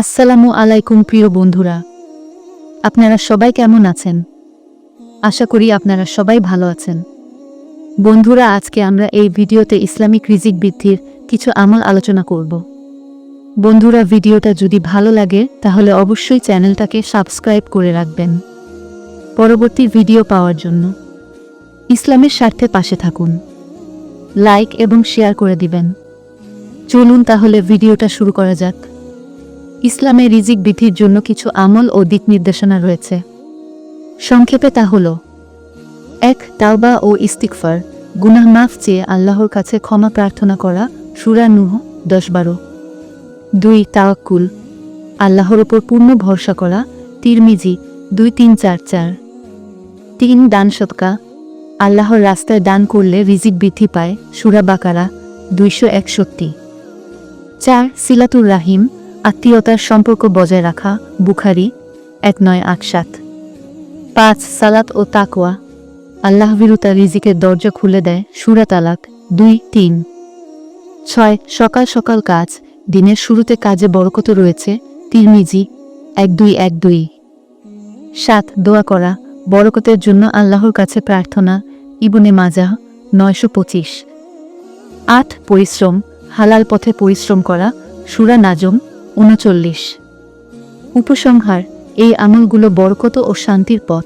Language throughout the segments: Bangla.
আসসালামু আলাইকুম প্রিয় বন্ধুরা। আপনারা সবাই কেমন আছেন? আশা করি আপনারা সবাই ভালো আছেন। বন্ধুরা, আজকে আমরা এই ভিডিওতে ইসলামিক রিজিক বৃদ্ধির কিছু আমল আলোচনা করব। বন্ধুরা, ভিডিওটা যদি ভালো লাগে, তাহলে অবশ্যই চ্যানেলটাকে সাবস্ক্রাইব করে রাখবেন। পরবর্তী ভিডিও পাওয়ার জন্য ইসলামের স্বার্থে পাশে থাকুন। লাইক এবং শেয়ার করে দিবেন। চলুন তাহলে ভিডিওটা শুরু করা যাক। ইসলামে রিজিক বৃদ্ধির জন্য কিছু আমল ও দিক নির্দেশনা রয়েছে। সংক্ষেপে তা হল, এক, তাওবা ও ইস্তিকফার গুনাহ মাফ চেয়ে আল্লাহর কাছে ক্ষমা প্রার্থনা করা, সুরা নুহ দশ বারো। দুই, তাওয়াক্কুল। আল্লাহর ওপর পূর্ণ ভরসা করা, তিরমিজি দুই, তিন, চার চার। তিন, দান সৎকা আল্লাহর রাস্তায় দান করলে রিজিক বৃদ্ধি পায়, সুরা বাকারা দুইশো একষট্টি। চার, সিলাতুর রাহিম। আত্মীয়তার সম্পর্ক বজায় রাখা বুখারি এক নয় আট সাত। পাঁচ, সালাত ও তাকওয়া। আল্লাহ বিরুতা রিজিকের দরজা খুলে দেয়, সুরা তালাক। দুই, তিন। ছয়, সকাল সকাল কাজ। দিনের শুরুতে কাজে বরকত রয়েছে, তিরমিজি এক দুই এক দুই। সাত, দোয়া করা। বরকতের জন্য আল্লাহর কাছে প্রার্থনা, ইবনে মাজা নয়শো পঁচিশ। আট, পরিশ্রম। হালাল পথে পরিশ্রম করা। সুরা নাজম উনচল্লিশ। উপসংহার, এই আমলগুলো বরকত ও শান্তির পথ।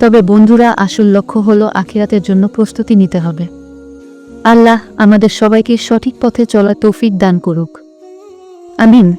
তবে বন্ধুরা, আসল লক্ষ্য হল আখিরাতের জন্য প্রস্তুতি নিতে হবে। আল্লাহ আমাদের সবাইকে সঠিক পথে চলা তৌফিক দান করুক। আমিন।